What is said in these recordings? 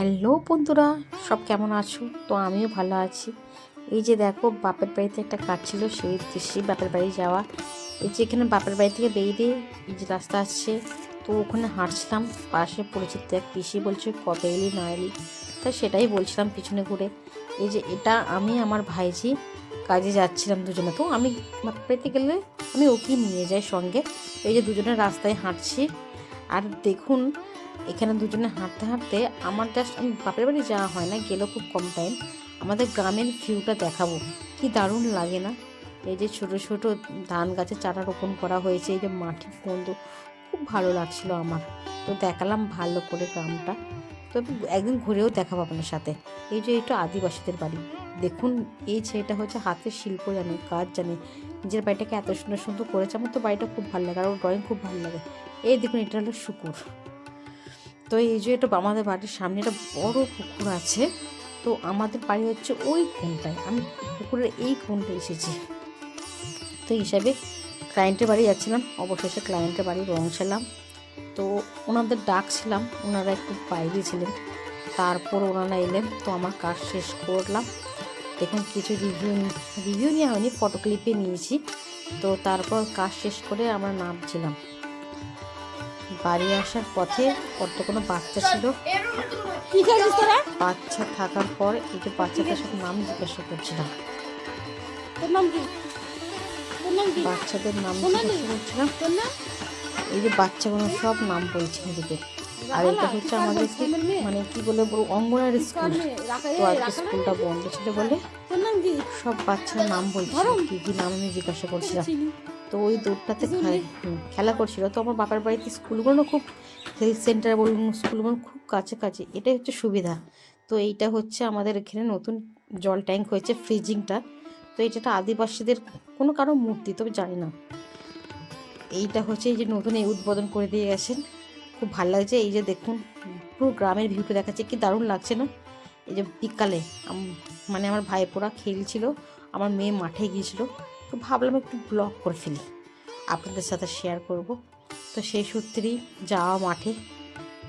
Hello বন্ধুরা, সব কেমন আছো? তো আমিও ভালো আছি। এই যে দেখো, বাপের বাড়িতে একটা কাজ ছিল, সেই উদ্দেশ্যে বাপের বাড়ি যাওয়া। এই যে এখানে বাপের বাড়ি থেকে বেরিয়ে এই যে রাস্তা আসছে, তো ওখানে হাঁটছিলাম। পাশে পরিচিত এক পিসি বলছে, কবে এলি, না এলি? তাই সেটাই বলছিলাম পিছনে ঘুরে। এই যে এটা আমি, আমার ভাইজি কাজে যাচ্ছিলাম দুজনে। তো আমি বাপের বাড়িতে গেলে আমি ওকেই নিয়ে যাই সঙ্গে। এই যে দুজনে রাস্তায় হাঁটছি। আর দেখুন এখানে দুজনে হাঁটতে হাঁটতে আমার জাস্ট আমি বাপের বাড়ি যাওয়া হয় না গেলেও খুব কম টাইম আমাদের গ্রামের ভিউটা দেখাবো। কি দারুণ লাগে না? এই যে ছোট ছোট ধান গাছের চারা রোপণ করা হয়েছে, এই যে মাটির গন্ধ খুব ভালো লাগছিল আমার। তো দেখালাম ভালো করে গ্রামটা। তো একদিন ঘুরেও দেখাবো আপনার সাথে। এই যে এটা আদিবাসীদের বাড়ি। দেখুন, এই ছেলেটা হচ্ছে হাতের শিল্প জানে, কাজ জানে। নিজের বাড়িটাকে এত সুন্দর সুন্দর করেছে, আমার তো বাড়িটা খুব ভালো লাগে, আর ওর ড্রয়িং খুব ভালো লাগে। এই দেখুন, এটা হলো শুকুর। তো এই যে এটা আমাদের বাড়ির সামনে একটা বড় পুকুর আছে, তো আমাদের বাড়ি হচ্ছে ওই কোনটায়? আমি পুকুরের এই কোনটা এসেছি? তো হিসাবে ক্লায়েন্টের বাড়ি যাচ্ছিলাম, অবশেষে ক্লায়েন্টের বাড়ি পৌঁছালাম তো ওনাদের ডাকছিলাম, ওনারা একটু বাইরে ছিলেন, তারপর ওনারা এলেন, তো আমার কাজ শেষ করলাম। দেখুন, কিছু রিভিউ রিভিউ নেওয়া হয়নি ফটো ক্লিপে নিয়েছি। তো তারপর কাজ শেষ করে আমরা নামছিলাম। বাড়ি আসার পথে ওর তো কোনো বাচ্চা ছিল। বাচ্চা থাকার পর এই যে বাচ্চাদের সব নাম জিজ্ঞাসা করছিলাম। বাচ্চাদের নাম জিজ্ঞাসা করছিলাম। এই যে বাচ্চাগুলো সব নাম বলছে এদিকে আর এটা হচ্ছে আমাদের মানে কি বলে অঙ্গনারী স্কুল। তো আজকে স্কুলটা বন্ধ ছিল বলে সব বাচ্চার নাম বলছে কি কি নাম আমি জিজ্ঞাসা করছিলাম। তো ওই দৌড়টাতে খেলা করছিল। তো আমার বাবার বাড়িতে স্কুলগুলো খুব হেলথ সেন্টার বলুন স্কুলগুলো খুব কাছে কাছে এটাই হচ্ছে সুবিধা। তো এইটা হচ্ছে আমাদের এখানে নতুন জল ট্যাঙ্ক হয়েছে ফ্রিজিংটা তো এটা আদিবাসীদের কোনো কারও মূর্তি তবে জানি না। এইটা হচ্ছে এই যে নতুন এই উদ্বোধন করে দিয়ে গেছেন। খুব ভালো লাগছে। এই যে দেখুন, পুরো গ্রামের ভিউটা দেখাচ্ছে, কি দারুণ লাগছে না? এই যে বিকালে মানে আমার ভাইপোরা খেলছিল, আমার মেয়ে মাঠে গিয়েছিল, তো ভাবলাম একটু ব্লগ করে ফেলি। আপনাদের সাথে শেয়ার করব। তো সেই সূত্রেই যাওয়া মাঠে।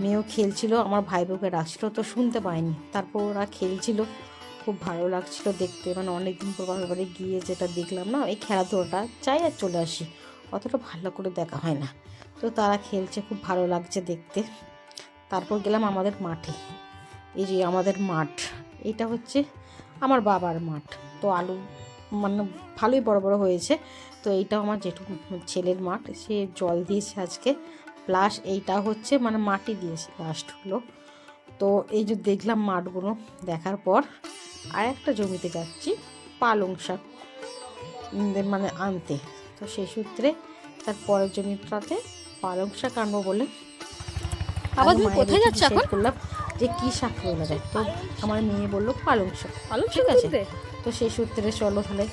মেয়েও খেলছিল, আমার ভাই বোকে ডাকছিল, তো শুনতে পাইনি। তারপর ওরা খেলছিল, খুব ভালো লাগছিল দেখতে। মানে অনেক দিন পর বাবার বাড়ি গিয়ে যেটা দেখলাম না, এই খেলাধুলাটা চাই আর চলে আসি। অতটা ভালো করে দেখা হয় না। তো তারা খেলছে, খুব ভালো লাগছে দেখতে। তারপর গেলাম আমাদের মাঠে। এই যে আমাদের মাঠ, এটা হচ্ছে আমার বাবার মাঠ। তো আলু মানে ভালোই বড় বড় হয়েছে। তো এইটাও আমার যেটুকু ছেলের মাঠ। সে জল দিয়েছে আজকে। প্লাস এইটা হচ্ছে মানে মাটি দিয়েছে লাস্ট হলো। তো এই যে দেখলাম মাঠগুলো দেখার পর আর একটা জমিতে যাচ্ছি, পালং শাক মানে আনতে। তো সেই সূত্রে তার পরের জমিটাতে পালং শাক আনব বলে বাবা, তুমি কোথায় একটু এখন? করলাম যে কি শাক তোলা যায়। তো আমার মেয়ে বলল পালং শাক। পালং ঠিক আছে। তো সেই সূত্রে চলো তাহলে।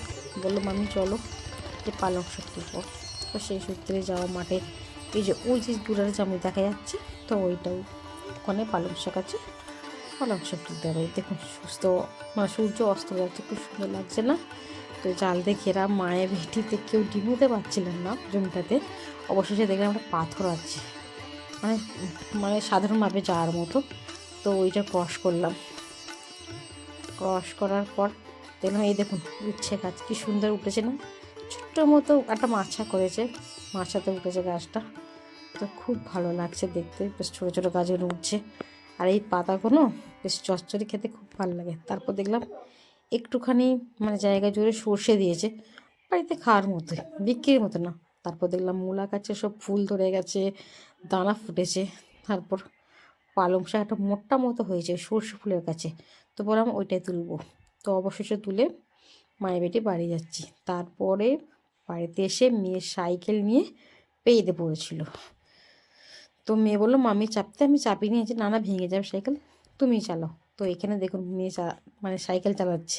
বলল মামি চলো যে পালং শাক তুলবো তো সেই সূত্রে যাওয়া মাঠে এই যে ওই যে দূরের জামি দেখা যাচ্ছে তো ওইটাও ওখানে পালং শাক আছে। পালং শাক তুলতে হবে। দেখুন সুস্থ মানে সূর্য অস্ত যাচ্ছে খুব সুন্দর লাগছে না? তো জাল দিয়ে ঘেরা মায়ের ভেটিতে কেউ ডিমোতে পারছিলেন না জমিটাতে। অবশেষে দেখলাম একটা পাথর আছে। মানে মানে সাধারণভাবে যাওয়ার মতো। তো ওইটা ক্রস করলাম। ক্রস করার পর দেখলাম, এই দেখুন উচ্ছে গাছ। কি সুন্দর উঠেছে না? ছোট্ট মতো একটা মাছা করেছে। মাছাতে উঠেছে গাছটা। তো খুব ভালো লাগছে দেখতে। বেশ ছোটো ছোটো গাছগুলো উঠছে। আর এই পাতাগুলো বেশ চচ্চড়ি খেতে খুব ভালো লাগে। তারপর দেখলাম একটুখানি মানে জায়গা জুড়ে সর্ষে দিয়েছে। বাড়িতে খাওয়ার মতোই বিক্রির মতো না। তারপর দেখলাম মূলা গাছে সব ফুল ধরে গেছে, দানা ফুটেছে। তারপর পালং শাক একটা মোটা মতো হয়েছে সর্ষে ফুলের কাছে তো বললাম ওইটাই তুলবো। তো অবশেষে তুলে মায়ের বেটে বাড়ি যাচ্ছি। তারপরে বাড়িতে এসে মেয়ের সাইকেল নিয়ে পেয়েতে পড়েছিল। তো মেয়ে বলল, মামি, চাপতে আমি চাপিয়ে নিয়েছি। না না, ভেঙে যাবে সাইকেল। তুমি চালাও। তো এখানে দেখুন মেয়ে মানে সাইকেল চালাচ্ছে।